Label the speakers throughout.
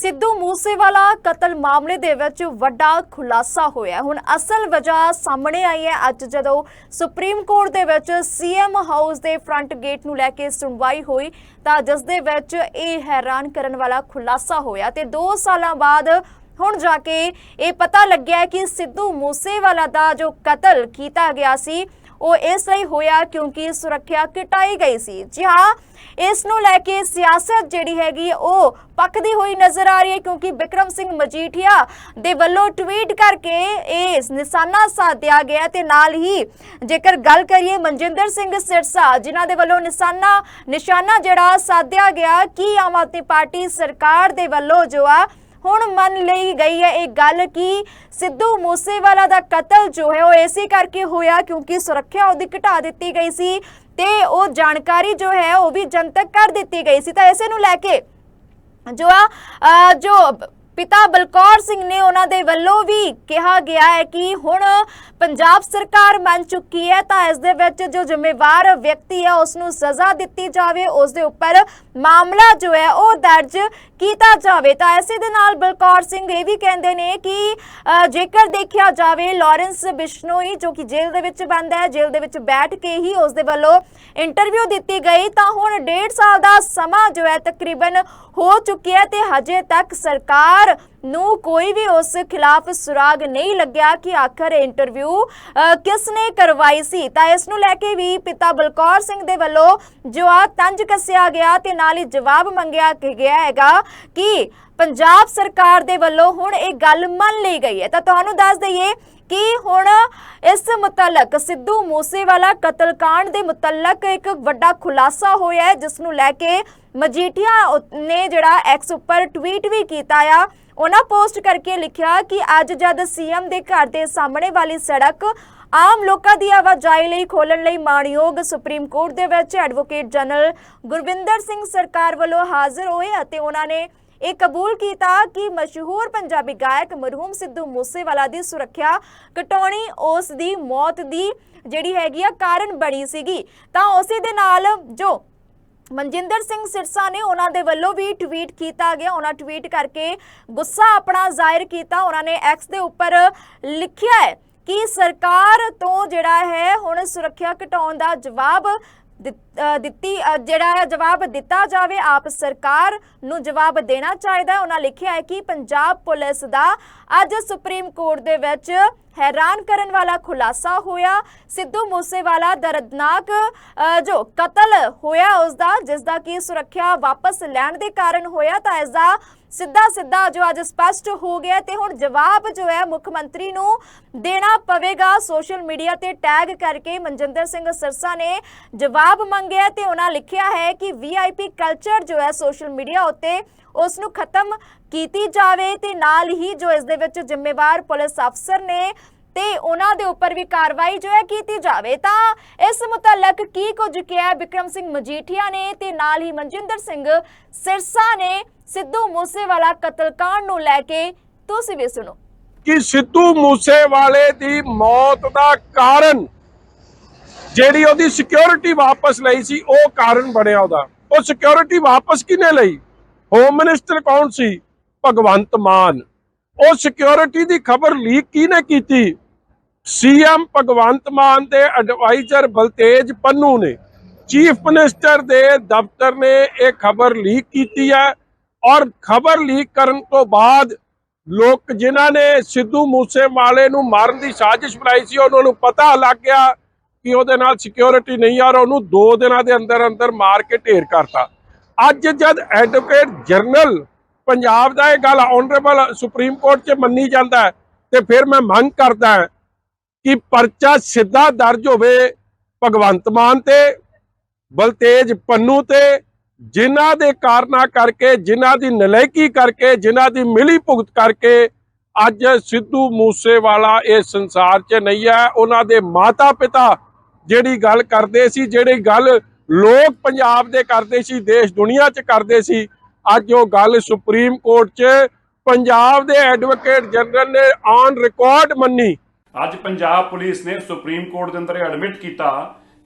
Speaker 1: ਸਿੱਧੂ ਮੂਸੇਵਾਲਾ ਕਤਲ ਮਾਮਲੇ ਦੇ ਵਿੱਚ ਵੱਡਾ ਖੁਲਾਸਾ ਹੋਇਆ ਹੁਣ ਅਸਲ ਵਜ੍ਹਾ ਸਾਹਮਣੇ ਆਈ ਹੈ। ਅੱਜ ਜਦੋਂ ਸੁਪਰੀਮ ਕੋਰਟ ਦੇ ਵਿੱਚ ਸੀਐਮ ਹਾਊਸ ਦੇ ਫਰੰਟ ਗੇਟ ਨੂੰ ਲੈ ਕੇ ਸੁਣਵਾਈ ਹੋਈ, ਤਾਂ ਜਿਸ ਦੇ ਵਿੱਚ ਇਹ ਹੈਰਾਨ ਕਰਨ ਵਾਲਾ ਖੁਲਾਸਾ ਹੋਇਆ ਤੇ 2 ਸਾਲਾਂ ਬਾਅਦ ਹੁਣ ਜਾ ਕੇ ਇਹ ਪਤਾ ਲੱਗਿਆ ਕਿ ਸਿੱਧੂ ਮੂਸੇਵਾਲਾ ਦਾ ਜੋ ਕਤਲ ਕੀਤਾ ਗਿਆ ਸੀ ਉਹ ਇਸ ਲਈ ਹੋਇਆ ਕਿਉਂਕਿ ਸੁਰੱਖਿਆ ਘਟਾਈ ਗਈ ਸੀ। ਜੀ ਹਾਂ, ਇਸ ਨੂੰ ਲੈ ਕੇ ਸਿਆਸਤ ਜਿਹੜੀ ਹੈਗੀ, ਉਹ ਪੱਕਦੀ ਹੋਈ ਨਜ਼ਰ ਆ ਰਹੀ ਹੈ ਕਿਉਂਕਿ ਬਿਕਰਮ ਸਿੰਘ ਮਜੀਠੀਆ ਦੇ ਵੱਲੋਂ ਟਵੀਟ ਕਰਕੇ ਇਹ ਨਿਸ਼ਾਨਾ ਸਾਧਿਆ ਗਿਆ ਤੇ ਨਾਲ ਹੀ ਜੇਕਰ ਗੱਲ ਕਰੀਏ ਮਨਜਿੰਦਰ ਸਿੰਘ ਸਿਰਸਾ, ਜਿਨ੍ਹਾਂ ਦੇ ਵੱਲੋਂ ਨਿਸ਼ਾਨਾ ਨਿਸ਼ਾਨਾ ਜਿਹੜਾ ਸਾਧਿਆ ਗਿਆ, ਕਿ ਆਮ ਆਦਮੀ ਪਾਰਟੀ ਸਰਕਾਰ ਦੇ ਵੱਲੋਂ ਜੋ ਆ ਹੁਣ ਮੰਨ ਲਈ ਗਈ ਹੈ ਇਹ ਗੱਲ ਕਿ ਸਿੱਧੂ ਮੂਸੇਵਾਲਾ ਦਾ ਕਤਲ ਜੋ ਹੈ ਉਹ ਐਸੀ ਕਰਕੇ ਹੋਇਆ ਕਿਉਂਕਿ ਸੁਰੱਖਿਆ ਉਹਦੀ ਘਟਾ ਦਿੱਤੀ ਗਈ ਸੀ ਤੇ ਉਹ ਜਾਣਕਾਰੀ ਜੋ ਹੈ ਉਹ ਵੀ ਜਨਤਕ ਕਰ ਦਿੱਤੀ ਗਈ ਸੀ। ਤਾਂ ਇਸੇ ਨੂੰ ਲੈ ਕੇ ਜੋ ਆ ਜੋ ਪਿਤਾ ਬਲਕੌਰ ਸਿੰਘ ਨੇ ਉਹਨਾਂ ਦੇ ਵੱਲੋਂ ਵੀ ਕਿਹਾ ਗਿਆ ਹੈ ਕਿ ਹੁਣ ਪੰਜਾਬ ਸਰਕਾਰ ਮੰਨ ਚੁੱਕੀ ਹੈ ਤਾਂ ਇਸ ਦੇ ਵਿੱਚ ਜੋ ਜ਼ਿੰਮੇਵਾਰ ਵਿਅਕਤੀ ਹੈ ਉਸ ਨੂੰ ਸਜ਼ਾ ਦਿੱਤੀ ਜਾਵੇ, ਉਸ ਦੇ ਉੱਪਰ ਮਾਮਲਾ ਜੋ ਹੈ ਉਹ ਦਰਜ ਕੀਤਾ ਜਾਵੇ। ਤਾਂ ਇਸੇ ਦੇ ਨਾਲ ਬਲਕੌਰ ਸਿੰਘ ਇਹ ਵੀ ਕਹਿੰਦੇ ਨੇ ਕਿ ਜੇਕਰ ਦੇਖਿਆ ਜਾਵੇ, ਲਾਰੈਂਸ ਬਿਸ਼ਨੋਈ ਜੋ ਕਿ ਜੇਲ੍ਹ ਦੇ ਵਿੱਚ ਬੰਦ ਹੈ, ਜੇਲ੍ਹ ਦੇ ਵਿੱਚ ਬੈਠ ਕੇ ਹੀ ਉਸ ਦੇ ਵੱਲੋਂ ਇੰਟਰਵਿਊ ਦਿੱਤੀ ਗਈ, ਤਾਂ ਹੁਣ 1.5 ਸਾਲ ਦਾ ਸਮਾਂ ਜੋ ਹੈ ਤਕਰੀਬਨ ਹੋ ਚੁੱਕਿਆ ਹੈ ਤੇ ਹਜੇ ਤੱਕ ਸਰਕਾਰ ਨੂੰ ਕੋਈ ਵੀ ਉਸ ਖਿਲਾਫ ਸੁਰਾਗ ਨਹੀਂ ਲੱਗਿਆ ਕਿ ਆਖਰ ਇੰਟਰਵਿਊ ਕਿਸ ਨੇ ਕਰਵਾਈ ਸੀ? ਤਾਂ ਇਸ ਨੂੰ ਲੈ ਕੇ ਵੀ ਪਿਤਾ ਬਲਕੌਰ ਸਿੰਘ ਦੇ ਵੱਲੋਂ ਜੋ ਆ ਤੰਜ ਕੱਸਿਆ ਗਿਆ ਤੇ ਨਾਲ ਹੀ ਜਵਾਬ ਮੰਗਿਆ ਗਿਆ ਹੈਗਾ ਕਿ ਪੰਜਾਬ ਸਰਕਾਰ ਦੇ ਵੱਲੋਂ ਹੁਣ ਇਹ ਗੱਲ ਮੰਨ ਲਈ ਗਈ ਹੈ। ਤਾਂ ਤੁਹਾਨੂੰ ਦੱਸ ਦਈਏ ਕਿ ਹੁਣ ਇਸ ਮੁਤਲਕ ਸਿੱਧੂ ਮੂਸੇਵਾਲਾ ਕਤਲकांड ਦੇ ਮੁਤਲਕ ਇੱਕ ਵੱਡਾ ਖੁਲਾਸਾ ਹੋਇਆ ਹੈ, ਜਿਸ ਨੂੰ ਲੈ ਕੇ ਮਜੀਠੀਆ ਨੇ ਜਿਹੜਾ ਐਕਸ ਉੱਪਰ ਟਵੀਟ ਵੀ ਕੀਤਾ ਆ। ਉਹਨਾਂ ਪੋਸਟ ਕਰਕੇ ਲਿਖਿਆ ਕਿ ਅੱਜ ਜਦ ਸੀਐਮ ਦੇ ਘਰ ਦੇ ਸਾਹਮਣੇ ਵਾਲੀ ਸੜਕ ਆਮ ਲੋਕਾਂ ਦੀ ਆਵਾਜਾਈ ਲਈ ਖੋਲਣ ਲਈ ਮਾਣਯੋਗ ਸੁਪਰੀਮ ਕੋਰਟ ਦੇ ਵਿੱਚ ਐਡਵੋਕੇਟ ਜਨਰਲ ਗੁਰਵਿੰਦਰ ਸਿੰਘ ਸਰਕਾਰ ਵੱਲੋਂ ਹਾਜ਼ਰ ਹੋਏ ਅਤੇ ਉਹਨਾਂ ਨੇ ਇਹ ਕਬੂਲ ਕੀਤਾ ਕਿ ਮਸ਼ਹੂਰ ਪੰਜਾਬੀ ਗਾਇਕ ਮਰਹੂਮ ਸਿੱਧੂ ਮੂਸੇਵਾਲਾ ਦੀ ਸੁਰੱਖਿਆ ਕਟਾਉਣੀ ਉਸ ਦੀ ਮੌਤ ਦੀ ਜਿਹੜੀ ਹੈਗੀ ਆ ਕਾਰਨ ਬਣੀ ਸੀਗੀ। ਤਾਂ ਉਸੇ ਦੇ ਨਾਲ ਜੋ ਮਨਜਿੰਦਰ ਸਿੰਘ ਸਿਰਸਾ ਨੇ ਉਹਨਾਂ ਦੇ ਵੱਲੋਂ ਵੀ ਟਵੀਟ ਕੀਤਾ ਗਿਆ। ਉਹਨਾਂ ਟਵੀਟ ਕਰਕੇ ਗੁੱਸਾ ਆਪਣਾ ਜ਼ਾਹਿਰ ਕੀਤਾ। ਉਹਨਾਂ ਨੇ ਐਕਸ ਦੇ ਉੱਪਰ ਲਿਖਿਆ ਹੈ ਕਿ ਸਰਕਾਰ ਤੋਂ ਜਿਹੜਾ ਹੈ ਹੁਣ ਸੁਰੱਖਿਆ ਘਟਾਉਣ ਦਾ ਜਵਾਬ ਦਿੱਤੀ ਜਿਹੜਾ ਹੈ ਜਵਾਬ ਦਿੱਤਾ ਜਾਵੇ, ਆਪ ਸਰਕਾਰ ਨੂੰ ਜਵਾਬ ਦੇਣਾ ਚਾਹੀਦਾ ਉਹਨਾਂ ਲਿਖਿਆ ਹੈ ਕਿ ਪੰਜਾਬ ਪੁਲਿਸ ਦਾ ਅੱਜ ਸੁਪਰੀਮ ਕੋਰਟ ਦੇ ਵਿੱਚ ਹੈਰਾਨ ਕਰਨ ਵਾਲਾ ਖੁਲਾਸਾ ਹੋਇਆ। ਸਿੱਧੂ ਮੂਸੇਵਾਲਾ ਦਰਦਨਾਕ ਜੋ ਕਤਲ ਹੋਇਆ ਉਸ ਦਾ ਜਿਸ ਦਾ ਕੀ ਸੁਰੱਖਿਆ ਵਾਪਸ ਲੈਣ ਦੇ ਕਾਰਨ ਹੋਇਆ, ਤਾਂ ਇਸ ਦਾ ਸਿੱਧਾ ਸਿੱਧਾ ਜੋ ਅੱਜ ਸਪਸ਼ਟ ਹੋ ਗਿਆ ਤੇ ਹੁਣ ਜਵਾਬ ਜੋ ਹੈ ਮੁੱਖ ਮੰਤਰੀ ਨੂੰ ਦੇਣਾ ਪਵੇਗਾ। ਸੋਸ਼ਲ ਮੀਡੀਆ ਤੇ ਟੈਗ ਕਰਕੇ ਮਨਜਿੰਦਰ ਸਿੰਘ ਸਰਸਾ ਨੇ ਜਵਾਬ ਮੰਗਿਆ ਤੇ ਉਹਨਾਂ ਲਿਖਿਆ ਹੈ ਕਿ ਵੀਆਈਪੀ ਕਲਚਰ ਜੋ ਹੈ ਸੋਸ਼ਲ ਮੀਡੀਆ ਉੱਤੇ ਉਸ ਨੂੰ ਖਤਮ ਕੀਤੀ ਜਾਵੇ ਤੇ ਨਾਲ ਹੀ ਜੋ ਇਸ ਦੇ ਵਿੱਚ ਜ਼ਿੰਮੇਵਾਰ ਪੁਲਿਸ ਅਫਸਰ ਨੇ ਤੇ ਉਹਨਾਂ ਦੇ ਉੱਪਰ ਵੀ ਕਾਰਵਾਈ ਜੋ ਹੈ ਕੀਤੀ ਜਾਵੇ, ਤਾਂ ਇਸ ਮੁਤਲਕ ਕੀ ਕੁਝ ਕਿਹਾ ਬਿਕਰਮ ਸਿੰਘ ਮਜੀਠੀਆ ਨੇ ਤੇ ਨਾਲ ਹੀ ਮਨਜਿੰਦਰ ਸਿੰਘ ਸਿਰਸਾ ਨੇ ਸਿੱਧੂ ਮੂਸੇਵਾਲਾ ਕਤਲकांड ਨੂੰ ਲੈ ਕੇ ਤੁਸੀਂ ਵੀ ਸੁਣੋ।
Speaker 2: ਕਿ ਸਿੱਧੂ ਮੂਸੇਵਾਲੇ ਦੀ ਮੌਤ ਦਾ ਕਾਰਨ ਜਿਹੜੀ ਉਹਦੀ ਸਿਕਿਉਰਿਟੀ ਵਾਪਸ ਲਈ ਸੀ, ਉਹ ਕਾਰਨ ਬਣਿਆ ਉਹਦਾ। ਉਹ ਸਿਕਿਉਰਿਟੀ ਵਾਪਸ ਕਿਨੇ ਲਈ? ਹੋਮ ਮਿਨਿਸਟਰ ਕੌਣ ਸੀ? ਭਗਵੰਤ ਮਾਨ। ਉਹ ਸਿਕਿਉਰਿਟੀ ਦੀ ਖਬਰ ਲੀਕ ਕਿਹਨੇ ਕੀਤੀ? ਸੀਐਮ ਭਗਵੰਤ ਮਾਨ ਦੇ ਐਡਵਾਈਜ਼ਰ ਬਲਤੇਜ ਪੰਨੂ ਨੇ। ਚੀਫ ਮਿਨਿਸਟਰ ਦੇ ਦਫ਼ਤਰ ਨੇ ਇਹ ਖਬਰ ਲੀਕ ਕੀਤੀ ਹੈ। ਔਰ ਖਬਰ ਲੀਕ ਕਰਨ ਤੋਂ ਬਾਅਦ ਲੋਕ ਜਿਨ੍ਹਾਂ ਨੇ ਸਿੱਧੂ ਮੂਸੇਵਾਲੇ ਨੂੰ ਮਾਰਨ ਦੀ ਸਾਜ਼ਿਸ਼ ਬਣਾਈ ਸੀ, ਉਹਨਾਂ ਨੂੰ ਪਤਾ ਲੱਗ ਗਿਆ ਕਿ ਉਹਦੇ ਨਾਲ ਸਿਕਿਉਰਿਟੀ ਨਹੀਂ ਆ, ਔਰ ਉਹਨੂੰ 2 ਦਿਨਾਂ ਦੇ ਅੰਦਰ ਅੰਦਰ ਮਾਰ ਕੇ ਢੇਰ ਕਰਤਾ। ਅੱਜ ਜਦ ਐਡਵੋਕੇਟ ਜਨਰਲ ਪੰਜਾਬ ਦਾ ਇਹ ਗੱਲ ਆਨਰੇਬਲ ਸੁਪਰੀਮ ਕੋਰਟ 'ਚ ਮੰਨੀ ਜਾਂਦਾ ਹੈ, ਤੇ ਫਿਰ ਮੈਂ ਮੰਗ ਕਰਦਾ ਕਿ ਪਰਚਾ ਸਿੱਧਾ ਦਰਜ ਹੋਵੇ ਭਗਵੰਤ ਮਾਨ ਤੇ ਬਲਤੇਜ ਪੰਨੂ ਤੇ ਜਿਨ੍ਹਾਂ ਦੇ ਕਾਰਨਾ ਕਰਕੇ ਜਿਨ੍ਹਾਂ ਦੀ ਨਲਾਇਕੀ ਕਰਕੇ ਜਿਨ੍ਹਾਂ ਦੀ ਮਿਲੀ ਭੁਗਤ ਕਰਕੇ ਅੱਜ ਸਿੱਧੂ ਮੂਸੇਵਾਲਾ ਇਹ ਸੰਸਾਰ 'ਚ ਨਹੀਂ ਹੈ। ਉਹਨਾਂ ਦੇ ਮਾਤਾ ਪਿਤਾ ਜਿਹੜੀ ਗੱਲ ਕਰਦੇ ਸੀ ਜਿਹੜੀ ਗੱਲ ਲੋਕ ਪੰਜਾਬ ਦੇ ਕਰਦੇ ਸੀ, ਦੇਸ਼ ਦੁਨੀਆ 'ਚ ਕਰਦੇ ਸੀ। ਅੱਜ ਉਹ ਗੱਲ ਸੁਪਰੀਮ ਕੋਰਟ 'ਚ ਪੰਜਾਬ ਦੇ ਐਡਵੋਕੇਟ ਜਨਰਲ ਨੇ ਔਨ ਰਿਕਾਰਡ ਮੰਨੀ।
Speaker 3: ਅੱਜ ਪੰਜਾਬ ਪੁਲਿਸ ਨੇ ਸੁਪਰੀਮ ਕੋਰਟ ਦੇ ਅੰਦਰ ਐਡਮਿਟ ਕੀਤਾ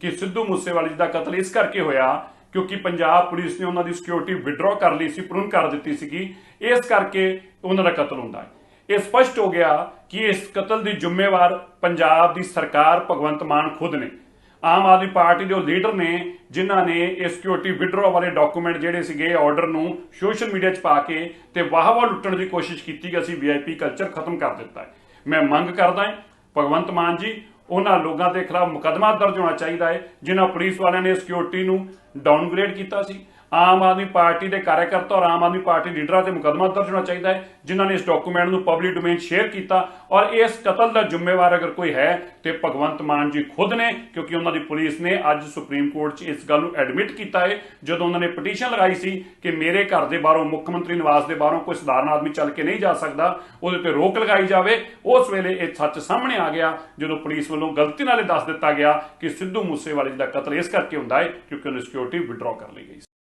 Speaker 3: ਕਿ ਸਿੱਧੂ ਮੂਸੇਵਾਲੇ ਜੀ ਦਾ ਕਤਲ ਇਸ ਕਰਕੇ ਹੋਇਆ ਕਿਉਂਕਿ ਪੰਜਾਬ ਪੁਲਿਸ ਨੇ ਉਹਨਾਂ ਦੀ ਸਿਕਿਉਰਿਟੀ ਵਿਡਰਾਅ ਕਰ ਲਈ ਸੀ ਪੂਰਨ ਕਰ ਦਿੱਤੀ ਸੀਗੀ। ਇਸ ਕਰਕੇ ਉਹਨਾਂ ਦਾ ਕਤਲ ਹੁੰਦਾ ਹੈ। ਇਹ ਸਪਸ਼ਟ ਹੋ ਗਿਆ ਕਿ ਇਸ ਕਤਲ ਦੀ ਜ਼ਿੰਮੇਵਾਰ ਪੰਜਾਬ ਦੀ ਸਰਕਾਰ ਭਗਵੰਤ ਮਾਨ ਖੁਦ ਨੇ। ਆਮ ਆਦਮੀ ਪਾਰਟੀ ਦੇ ਉਹ ਲੀਡਰ ਨੇ, ਜਿਨ੍ਹਾਂ ਨੇ ਇਹ ਸਿਕਿਉਰਿਟੀ ਵਿਡਰਾਅ ਵਾਲੇ ਡਾਕੂਮੈਂਟ ਜਿਹੜੇ ਸੀਗੇ ਆਰਡਰ ਨੂੰ ਸੋਸ਼ਲ ਮੀਡੀਆ 'ਚ ਪਾ ਕੇ ਤੇ ਵਾਹ ਲੁੱਟਣ ਦੀ ਕੋਸ਼ਿਸ਼ ਕੀਤੀ ਕਿ ਅਸੀਂ ਵੀਆਈਪੀ ਕਲਚਰ ਖਤਮ ਕਰ ਦਿੱਤਾ ਹੈ। ਮੈਂ ਮੰਗ ਕਰਦਾ ਹਾਂ, ਭਗਵੰਤ ਮਾਨ ਜੀ, ਉਹਨਾਂ ਲੋਕਾਂ ਦੇ ਖਿਲਾਫ ਮੁਕੱਦਮਾ ਦਰਜ ਹੋਣਾ ਚਾਹੀਦਾ ਹੈ, ਜਿਨ੍ਹਾਂ ਪੁਲਿਸ ਵਾਲਿਆਂ ਨੇ ਸਿਕਿਉਰਿਟੀ ਨੂੰ ਡਾਊਨਗ੍ਰੇਡ ਕੀਤਾ ਸੀ। ਆਮ ਆਦਮੀ ਪਾਰਟੀ ਦੇ ਕਾਰਜਕਰਤਾ ਔਰ ਆਮ ਆਦਮੀ ਪਾਰਟੀ ਲੀਡਰਾਂ ਤੇ ਮੁਕੱਦਮਾ ਦਰਜ ਹੋਣਾ ਚਾਹੀਦਾ ਹੈ, ਜਿਨ੍ਹਾਂ ਨੇ ਇਸ ਡਾਕੂਮੈਂਟ ਨੂੰ ਪਬਲਿਕ ਡੋਮੇਨ ਸ਼ੇਅਰ ਕੀਤਾ ਔਰ ਇਸ ਕਤਲ ਦਾ ਜ਼ਿੰਮੇਵਾਰ ਅਗਰ ਕੋਈ ਹੈ ਤੇ ਭਗਵੰਤ ਮਾਨ ਜੀ ਖੁਦ ਨੇ, ਕਿਉਂਕਿ ਉਹਨਾਂ ਦੀ ਪੁਲਿਸ ਨੇ ਅੱਜ ਸੁਪਰੀਮ ਕੋਰਟ 'ਚ ਇਸ ਗੱਲ ਨੂੰ ਐਡਮਿਟ ਕੀਤਾ ਹੈ, ਜਦੋਂ ਉਹਨਾਂ ਨੇ ਪਟੀਸ਼ਨ ਲਗਾਈ ਸੀ ਕਿ ਮੇਰੇ ਘਰ ਦੇ ਬਾਹਰੋਂ ਮੁੱਖ ਮੰਤਰੀ ਨਿਵਾਸ ਦੇ ਬਾਹਰੋਂ ਕੋਈ ਸਧਾਰਨ ਆਦਮੀ ਚੱਲ ਕੇ ਨਹੀਂ ਜਾ ਸਕਦਾ, ਉਹਦੇ ਤੇ ਰੋਕ ਲਗਾਈ ਜਾਵੇ, ਉਸ ਵੇਲੇ ਇਹ ਸੱਚ ਸਾਹਮਣੇ ਆ ਗਿਆ, ਜਦੋਂ ਪੁਲਿਸ ਵੱਲੋਂ ਗਲਤੀ ਨਾਲ ਇਹ ਦੱਸ ਦਿੱਤਾ ਗਿਆ ਕਿ ਸਿੱਧੂ ਮੂਸੇਵਾਲੇ ਦਾ ਕਤਲ ਇਸ ਕਰਕੇ ਹੁੰਦਾ ਹੈ ਕਿਉਂਕਿ ਉਹਨੇ ਸਿਕਿਉਰਿਟੀ ਵਿਡਰਾਅ ਕਰ ਲਈ ਗਈ ਸੀ।